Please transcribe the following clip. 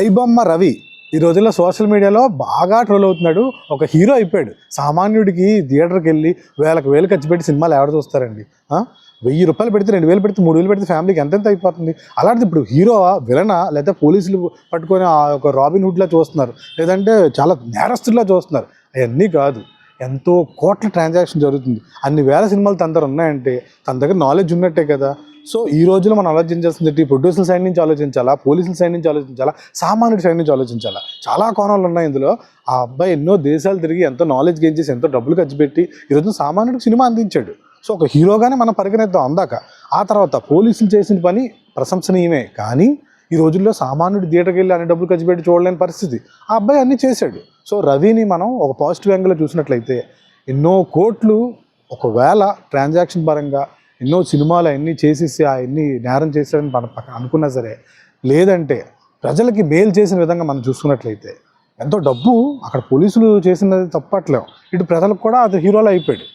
ఐబొమ్మ రవి ఈ రోజుల్లో సోషల్ మీడియాలో బాగా ట్రోల్ అవుతున్నాడు. ఒక హీరో అయిపోయాడు. సామాన్యుడికి థియేటర్కి వెళ్ళి వేలకు వేలు ఖర్చు పెట్టి సినిమాలు ఎవరు చూస్తారండి? వెయ్యి రూపాయలు పెడితే రెండు వేలు పెడితే మూడు వేలు పెడితే ఫ్యామిలీకి ఎంతెంత అయిపోతుంది? అలాంటిది ఇప్పుడు హీరో విలనా లేదా పోలీసులు పట్టుకొని ఆ ఒక రాబిన్ హుడ్లా చూస్తున్నారు? లేదంటే చాలా నేరస్తుల్లా చూస్తున్నారు? అవన్నీ కాదు. ఎంతో కోట్ల ట్రాన్సాక్షన్ జరుగుతుంది. అన్ని వేల సినిమాలు తన దగ్గర ఉన్నాయంటే తన దగ్గర నాలెడ్జ్ ఉన్నట్టే కదా. సో ఈ రోజులో మనం ఆలోచించాల్సింది ప్రొడ్యూసర్ సైడ్ నుంచి ఆలోచించాలా? పోలీసుల సైడ్ నుంచి ఆలోచించాలా? సామాన్యుడి సైడ్ నుంచి ఆలోచించాలా? చాలా కోణాలు ఉన్నాయి ఇందులో. ఆ అబ్బాయి ఎన్నో దేశాలు తిరిగి ఎంతో నాలెడ్జ్ గెయిన్ చేసి ఎంతో డబ్బులు ఖర్చు పెట్టి ఈరోజు సామాన్యుడికి సినిమా అందించాడు. సో ఒక హీరోగానే మనం పరిగణిద్దాం అందాక. ఆ తర్వాత పోలీసులు చేసిన పని ప్రశంసనీయమే. కానీ ఈ రోజుల్లో సామాన్యుడు థియేటర్కి వెళ్ళి అన్ని డబ్బులు ఖర్చు పెట్టి చూడలేని పరిస్థితి. ఆ అబ్బాయి అన్నీ చేశాడు. సో రవిని మనం ఒక పాజిటివ్ యాంగిల్లో చూసినట్లయితే ఎన్నో కోట్లు ఒకవేళ ట్రాన్సాక్షన్ పరంగా ఎన్నో సినిమాలు అవన్నీ చేసేసి అవన్నీ నేరం చేశాడని మనం అనుకున్నా సరే లేదంటే ప్రజలకి మేలు చేసిన విధంగా మనం చూసుకున్నట్లయితే ఎంతో డబ్బు అక్కడ పోలీసులు చేసినది తప్పట్లేం ఇటు ప్రజలకు కూడా అది హీరోలు అయిపోయాడు.